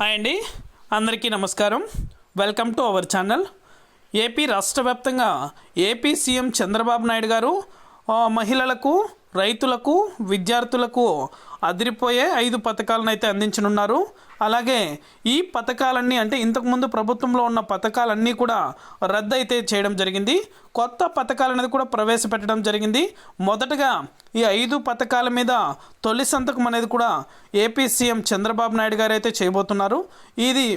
Hi అండి. అందరికీ నమస్కారం. Welcome to our channel. AP రాష్ట్ర వ్యాప్తంగా ఏపీ సీఎం చంద్రబాబు నాయుడు గారు మహిళలకు రైతులకు విద్యార్థులకు అదిరిపోయే ఐదు పథకాలను అయితే అందించనున్నారు. అలాగే ఈ పథకాలన్నీ అంటే ఇంతకుముందు ప్రభుత్వంలో ఉన్న పథకాలన్నీ కూడా రద్దు అయితే చేయడం జరిగింది. కొత్త పథకాలు అనేది కూడా ప్రవేశపెట్టడం జరిగింది. మొదటగా ఈ ఐదు పథకాల మీద తొలి సంతకం అనేది కూడా ఏపీ సీఎం చంద్రబాబు నాయుడు గారు అయితే చేయబోతున్నారు. ఇది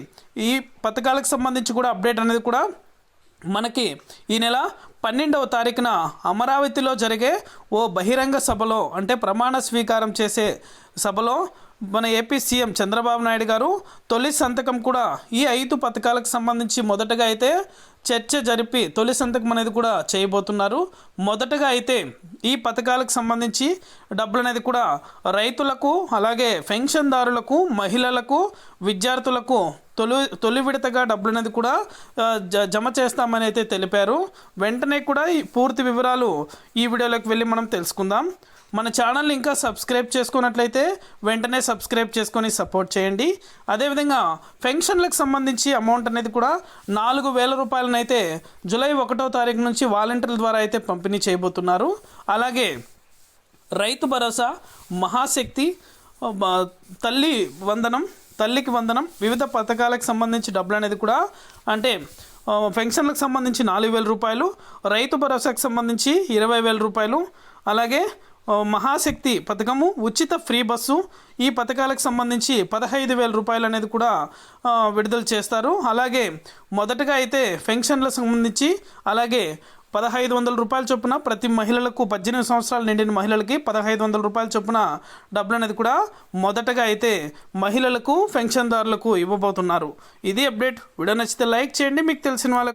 ఈ పథకాలకు సంబంధించి కూడా అప్డేట్ అనేది కూడా మనకి ఈ నెల పన్నెండవ తారీఖున అమరావతిలో జరిగే ఓ బహిరంగ సభలో అంటే ప్రమాణ స్వీకారం చేసే సభలో మన ఏపీ సీఎం చంద్రబాబు నాయుడు గారు తొలి సంతకం కూడా ఈ ఐదు పథకాలకు సంబంధించి మొదటగా అయితే చర్చ జరిపి తొలి సంతకం అనేది కూడా చేయబోతున్నారు. మొదటగా అయితే ఈ పథకాలకు సంబంధించి డబ్బులు అనేది కూడా రైతులకు అలాగే పెన్షన్దారులకు మహిళలకు విద్యార్థులకు తొలి తొలి విడతగా డబ్బులనేది కూడా జ జమ చేస్తామని అయితే తెలిపారు. వెంటనే కూడా ఈ పూర్తి వివరాలు ఈ వీడియోలోకి వెళ్ళి మనం తెలుసుకుందాం. మన ఛానల్ని ఇంకా సబ్స్క్రైబ్ చేసుకున్నట్లయితే వెంటనే సబ్స్క్రైబ్ చేసుకొని సపోర్ట్ చేయండి. అదేవిధంగా పెన్షన్లకు సంబంధించి అమౌంట్ అనేది కూడా నాలుగు వేల రూపాయలనైతే జూలై ఒకటో తారీఖు నుంచి వాలంటీర్ల ద్వారా అయితే పంపిణీ చేయబోతున్నారు. అలాగే రైతు భరోసా మహాశక్తి తల్లి వందనం తల్లికి వందనం వివిధ పథకాలకు సంబంధించి డబ్బులు అనేది కూడా అంటే పెన్షన్లకు సంబంధించి నాలుగు వేల రూపాయలు రైతు భరోసాకు సంబంధించి ఇరవై వేల రూపాయలు అలాగే మహాశక్తి పథకము ఉచిత ఫ్రీ బస్సు ఈ పథకాలకు సంబంధించి పదహైదు వేల రూపాయలు అనేది కూడా విడుదల చేస్తారు. అలాగే మొదటగా అయితే పెన్షన్లకు సంబంధించి అలాగే పదహైదు వందల రూపాయల చొప్పున ప్రతి మహిళలకు పద్దెనిమిది సంవత్సరాలు నిండిన మహిళలకి పదహైదు వందల రూపాయల చొప్పున డబ్బులు అనేది కూడా మొదటగా అయితే మహిళలకు పెన్షన్దారులకు ఇవ్వబోతున్నారు. ఇది అప్డేట్. వీడియో నచ్చితే లైక్ చేయండి. మీకు తెలిసిన వాళ్ళకు